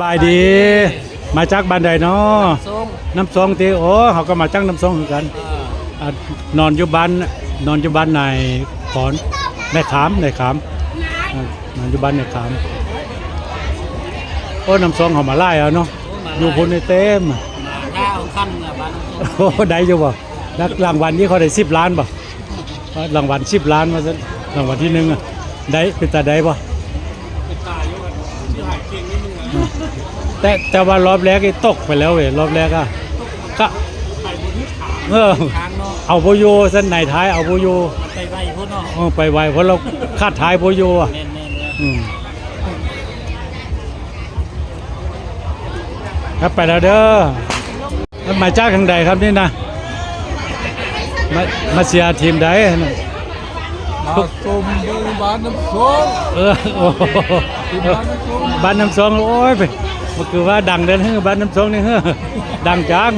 บายดี มาจากบ้านใดเนาะส้มน้ำซองตีโอ้เขาก็มาจากน้ำซองเหมือนกันอะนอนอยู่บ้านนอนอยู่บ้านนายขอนนายขามนายขามอะนอนอยู่บ้านนายขามโอ้น้ำซองเขามาไล่เอาเนาะอยู่พุ่นในเต็มหมาข้าวขั้นเนี่ยบ้านน้ำส้มโอ้ได้อยู่บ่นักรางวัลนี้เขาได้สิบล้านบ่รางวัลสิบล้านมาซะรางวัลที่หนึ่งอะได้เป็นตาได้บ่เป็นตายอยู่กันชื่อหายเก่งนิดนึงอะ แต่แต่ว่ารอบแรกนี่ตกไปแล้วเว้ยรอบแรกอะก็ไข่บุญที่ขางเออทางเนาะเอาโบโยเส้นไหนท้ายเอาโบโยมันไปไปพุ่นเนาะเออไปไวเพราะเราคาดท้ายโบโยอะแน่นๆเลยอืมครับไปแล้วเด้อแล้วมาจากทางใดครับนี่นะมามาเสียร์ทีมใดนะมาส้มดูบ้านน้ำส้มเออโอ้โหบ้านน้ำส้มบ้านน้ำสองโอ้ยไป มันคือว่าดังเด้อเฮ้อบ้านน้ำสองนี่เฮ้อดังจัง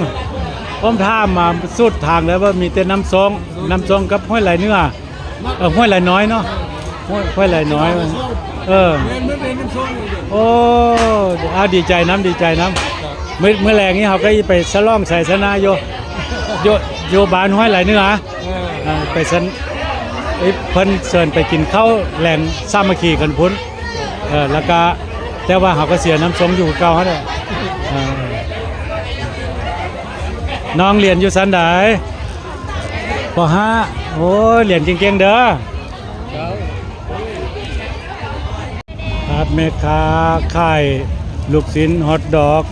ผมท่ามมาสุดทางแล้วว่ามีแต่น้ำสองน้ำสองกับห้วยไหลเนื้อเออห้วยไหลน้อยเนาะห้วยห้วยไหลน้อยเออเล่นไม่เป็นน้ำส้มเลยโอ้อาดีใจน้ำดีใจน้ำเมื่อเมื่อแรงนี้เขาก็ไปสล่องใส่สนาโยโยโยบานห้อยไหลเนื้อไปสันเอ้ยเพิ่นเชิญไปกินข้าวแหลงสามัคคีกันพุ่นเออแล้วก็ แต่ว่าเขาก็เสียน้ำสงอยู่เก่าเขาเนี่ยน้องเรียนอยู่สันไดปห้าโอ้เรียนเก่งๆเด้อครับแม่ค้าไข่ลูกชิ้นฮอทดอก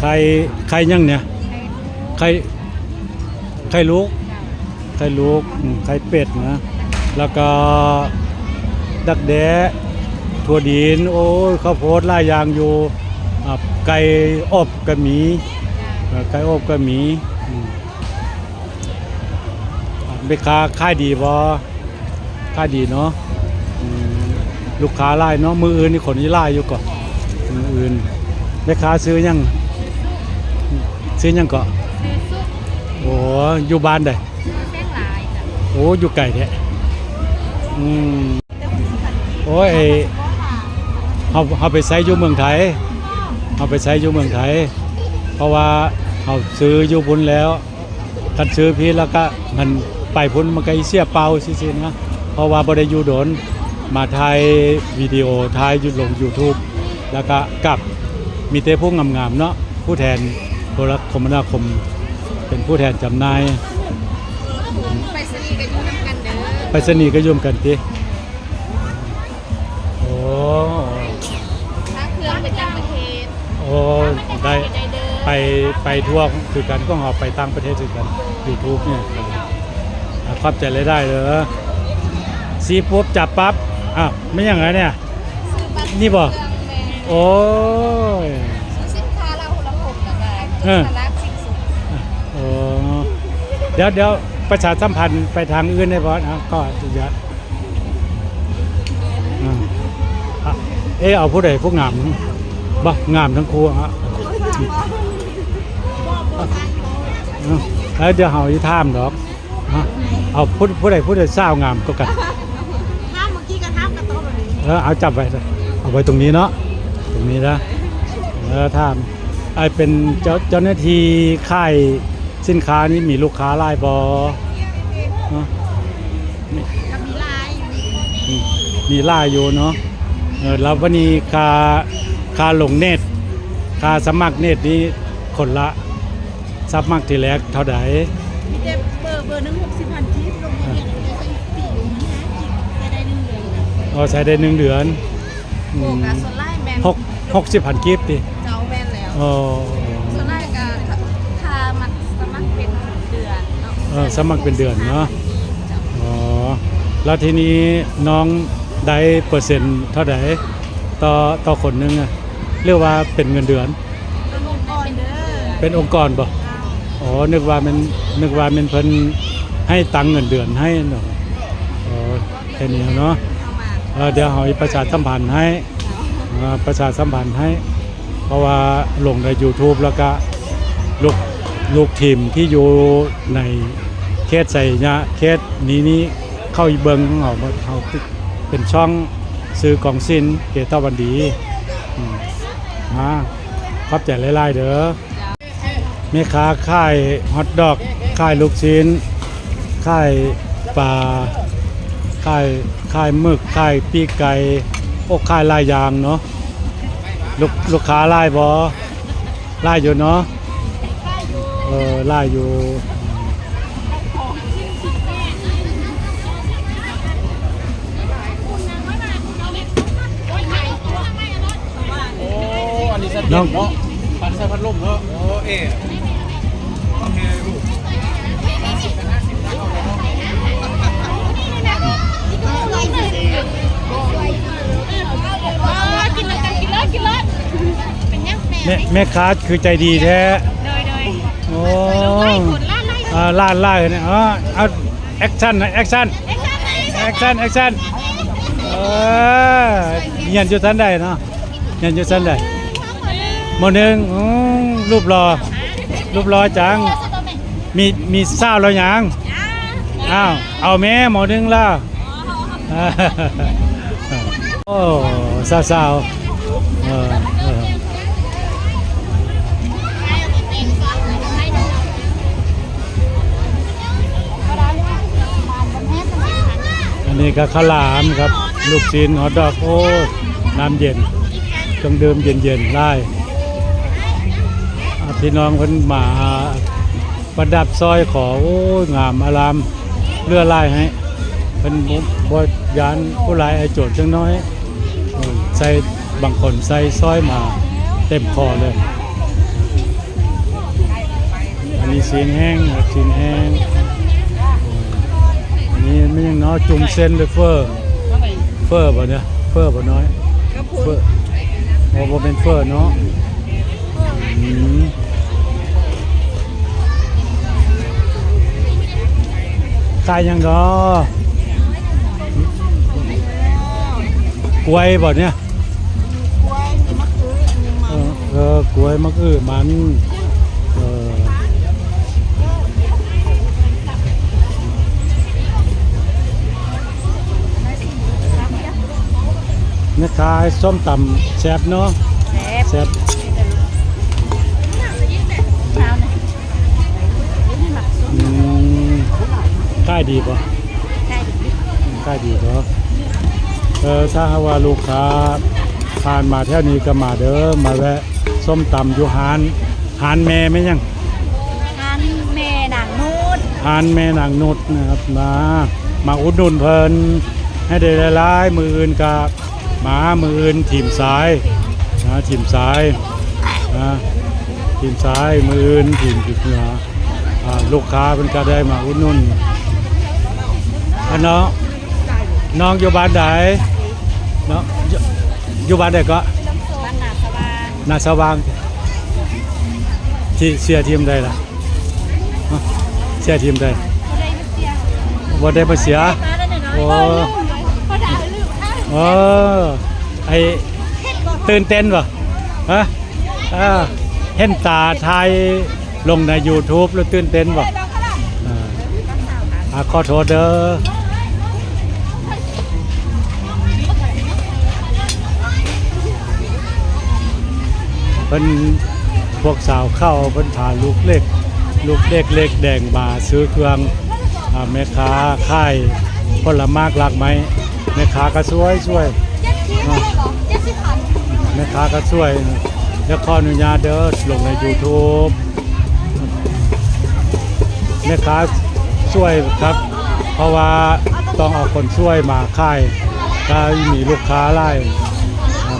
ไข่ไข่ยังเนี่ยไข่ไข่ลูกไข่ลูกไข่เป็ดนะ แล้วก็ดักแด้ ถั่วดิน โอ้ยข้าวโพดหลายอย่างอยู่อะไก่อบก็มีอะไก่อบก็มีอืมอะแม่ค้าขายดีบ่ขายดีเนาะอืมลูกค้าไล่เนาะมืออื่นนี่คนนี้ไล่อยู่ก่อนมืออื่นแม่ค้าซื้อยังซื้อยังก่อนซื้อซุปโอ้อยู่บ้านใดซื้อเส้นหลายจ้ะโอ้อยู่ไก่แท้อืมโอ้ย ไอ้เฮาเฮาไปใช้อยู่เมืองไทยเฮาไปใช้อยู่เมืองไทย เพราะว่าเฮาซื้ออยู่พุ่นแล้วกันซื้อพี่แล้วก็มันไปพุ่นมันก็อีเสียเปล่าซื่อๆนะเพราะว่าบ่ได้อยู่โดนมาถ่ายวิดีโอถ่ายอยู่ลง YouTube แล้วก็กลับมีแต่ผู้งามๆเนาะผู้แทนโทรคมนาคม เป็นผู้แทนจำหน่ายไปสนีย์กันอยู่นำกันเด้อไปสนีย์ก็ยุ่มกันติ ไปทั่วคือกันก็หอบไปต่างประเทศคือกัน YouTube เนี่ยอะขอบใจเลยได้เลยซีปุ๊บจับปั๊บอ้าวไม่อย่างไรเนี่ยซื้อบัตรนี่บ่เครื่องแม่โอ้ยซื้อสินค้าเราละหกแล้วก็เออสาระสิ่งสุขโอ้เดี๋ยวเดี๋ยวประชาสัมพันธ์ไปทางอื่นได้บ่นะก็จะยะอ่าอะเอะเอาผู้ใดผู้งามบ่งามทั้งคู่ฮะเอา แล้วเดี๋ยวเฮาอีท่ามดอกฮะเอาผู้ผู้ใดผู้ใดสาวงามก็กันถ้าเมื่อกี้ก็ทำกับโต๊ะแบบนี้เออเอาจับไว้เลยเอาไว้ตรงนี้เนาะตรงนี้นะแล้วท่ามไอเป็นเจ้าเจ้าหน้าที่ค่ายสินค้านี้มีลูกค้าหลายบอเนาะก็มีลายอยู่นี่มีมีหลายอยู่เนาะเออแล้ววันนี้ค่าค่าลงเน็ตค่าสมัครเน็ตนี้คนละ สมัครทีแรกเท่าไหร่มีแต่เบอร์เบอร์หนึ่งหกสิบพันทิปลงทะเบียนไปเลยสี่หมื่นห้าสิบจะได้หนึ่งเดือนอ๋อใช้ได้หนึ่งเดือนอืโบมกับโซล่าแมนหกหกสิบพันกิฟต์ดิเจ้าแมนแล้วอ๋อส่วนมากก็ค่ามันสมัครเป็นเดือนเนาะเออสมัครเป็นเดือนเนาะอ๋อแล้วทีนี้น้องได้เปอร์เซ็นต์เท่าไหร่ต่อต่อคนหนึงอะเรียกว่าเป็นเงินเดือนเป็นองค์กรเด้อเป็นองค์กรบ่ อ๋อ นึกว่ามันนึกว่ามันเพิ่นให้ตังเงินเดือนให้เนาะอ๋อแค่นี้เนาะเออเดี๋ยวเฮาประชาสัมพันธ์ให้ประชาสัมพันธ์ให้ เพราะว่าลงใน YouTube แล้วก็ลูกลูกทีมที่อยู่ในเขตใส่ยะเขตนี้นี้เข้าอีเบิงของเขาเขาเป็นช่องซื้อกองสินเกตาวันดีอืมฮะขอบใจหลายๆเด้อ ม่ค้าค่ายฮอทดอกค่ายลูกชิ้นค่ายปลาค่ายค่ายหมึกค่ายปีกไก่โอ้ค่ายลายยางเนาะลูกลูกค้าหลายบ่หลายอยู่เนาะเออหลายอยู่โอ้อันนี้สเต็ ปเนาะปันใส่พัดลมเนาะโอ้เอ๊ะโอเคลูกกินเลยกินเลยกินเลยเป็นยังแม่แม่แม่ค้าคือใจดีแท้เลยเลยโอ้ไล่ผลล่าไล่อ่าล่าล่าเนี่ยอ๋อเอาแอคชั่นแอคชั่นไอ้ชาติไหนแอคชั่นแอคชั่นเออเงียนอยู่ทันใดเนาะเงียนอยู่ทันใด โมอหนึงอืมรูปรอ รูปรอจัง มีมีเศร้าแล้วยังอ้าวเอาแม่หมอหนึงล่ะโอ้สาวสาวๆเออเอออันนี้ก็ข้าวหลามครับ ลูกชิ้นฮอทดอกโอ้น้ำเย็นต้องดื่มเย็นๆได้อะ พี่น้องคนมาประดับซอยขอโอ้ยงามอารามเลื่อลายให้เป็นบยานผู้ลายไอโจทย์จังน้อยเออใส่บางคนใส่ซอยมาเต็มคอเลย อันนี้ซีนแห้งครับซีนแห้งอันนี้ไม่ยังเนาะจุ่มเส้นหรือเฟอร์เฟอร์ป่ะเนี่ยเฟอร์ป่ะน้อยเฟอร์โอ้บ่เป็นเฟอร์เนาะ ขายยังดอกล้วยบ่เนี่ยเออเออกล้วยมะอื้อมันเออแม่ค้าส้มตำแซ่บเนาะแซ่บ ขายดีป่ะขายดีป่ะเออถ้าหากว่าลูกค้าผ่านมาแถวนี้ก็มาเด้อมาแวะส้มตำอยู่หานหานแม่ไหมยังอันแม่นางนูดหานแม่นางนุดนะครับมามาอุดหนุนเพลินให้ได้หลายๆมืออื่นกับหมามืออื่นทีมซ้ายนะทีมซ้ายนะทีมซ้ายมืออื่นทีมผิดเหนืออ่าลูกค้าเป็นก็ได้มาอุดหนุน อันน้องน้องอยู่บ้านใดเนาะอยู่อยู่บ้านใดก็บ้านนาสว่างนาสว่างที่เสียทีมใดล่ะฮะเสียทีมใดเขาได้เสียบ่ได้มาเสียมาได้หน่อยโอ้เออลืมเลยเขาด่าลืมอ้าวเออไอตื่นเต้นป่ะฮะเออเห็นตาไทยลงใน YouTube แล้วตื่นเต้นป่ะอ่าอ่าขอโทษเด้อ เพิ่นพวกสาวเข้าเพิ่นพาลูกเล็ก ลูกเด็กเล็กแดงมาซื้อเครื่องอแม่ค้าค่ายผลไมากหลากไม้แม่ค้าก็ช่วยช่วยแม่ค้าก็ช่วยแล้วขออนุญาตเด้อลงใน YouTube แม่ค้าช่วยครับ เพราะว่าต้องเอาคนช่วยมาค่ายถ้ามีลูกค้าไล่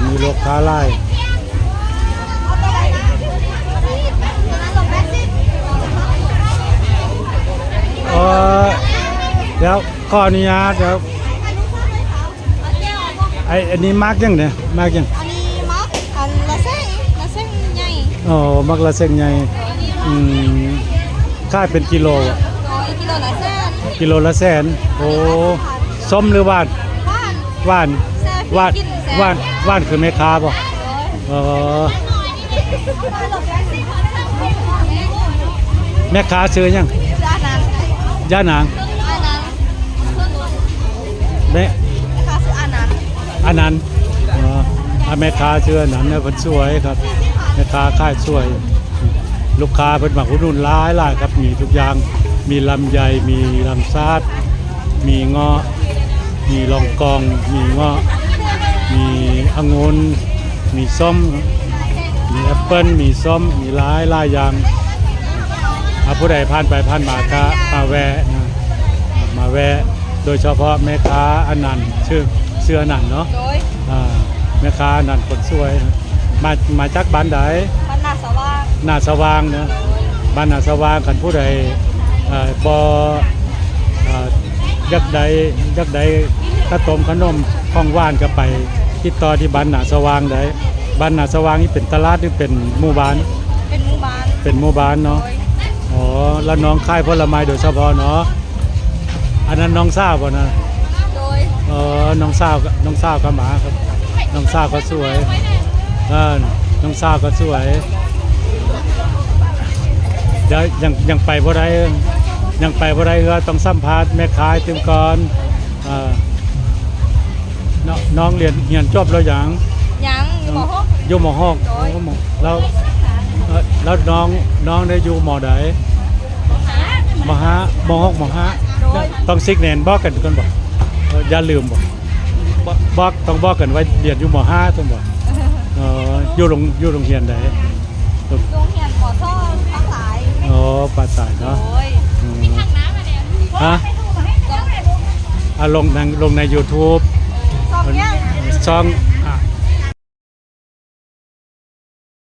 มีลูกค้าไล่ เอาตัวไหนนะตัวนั้นลงแปดสิบ เออเดี๋ยวขออนุญาตเดี๋ยวอันนี้เอาบ่ไอ้อันนี้มากยังเนี่ยมากยังอันนี้มักอันละเส้นละเส้นใหญ่อ๋อมักละเส้นใหญ่อืมค่ายเป็นกิโลอะร้อยกิโลละเส้นกิโลละแสนโอ้ส้มหรือหวานบ้านหวานหวานหวานหวานคือแม่ค้าป่ะเออแม่ค้าซื้อยังจ้านั้น ย่านางอันนั้นแม่นะคะคืออันนั้นอันนั้นอ๋ออันแม่ค้าเชื่อนั้นเนี่ยเพิ่นสวยครับแม่ค้าค่ายสวย ลูกค้าเพิ่นมาอุดหนุนหลายหลายครับมีทุกอย่างมีลำไยมีลำซาดมีเงาะ มีลองกอง มีเงาะ มีองุ่นมีส้ม มีแอปเปิ้ลมีส้มมีหลายหลายอย่าง ถ้าผู้ใดผ่านไปผ่านมาก็มาแวะนะมาแวะโดยเฉพาะแม่ค้าอนันต์ชื่อเสื้ออนันต์เนาะโดยอ่าแม่ค้าอนันต์คนสวยนะมามาจากบ้านใดพันนาสว่างหน้าสว่างนะบ้านหน้าสว่างกันผู้ใดเอ่อบ่เอ่อยักใดยักใดข้าวต้มขนมของหวานก็ไปติดต่อที่บ้านหน้าสว่างได้บ้านหน้าสว่างนี่เป็นตลาดหรือเป็นหมู่บ้าน เป็นหมู่บ้านเป็นหมู่บ้านเนาะโดย อ๋อแล้วน้องค่ายผลไม้โดยเฉพาะเนาะอันนั้นน้องสาวบ่นะโดยเออน้องสาวก็น้องสาวก็มาครับ น้องสาวก็สวยเออน้องสาวก็สวยเดี๋ยวยังยังไปบ่ได้ยังไปบ่ได้ก็ต้องสัมภาษณ์แม่ค้าถึงก่อนเอ่อน้องน้องเรียนเรียนจบแล้วยังยังอยู่หมอหกอยู่มหกโดยโอ้หมอแล้วเอ่อ แล้วน้องน้องได้อยู่มใดมห้ามหกมห้าโดยต้องซิกแนนบอกกันก่อนบอกเอ่ออย่าลืมบอกบอกบอกต้องบอกกันไว้เรียนอยู่มห้าต้องบอกเอออยู่โรงอยู่โรงเรียนใดโรงเรียนหมอซ่อทั้งหลายอ๋อปราสาทโดเนาะยอืมฮะต้องอะลงทางลงใน YouTube สอบเนี้ยช่อง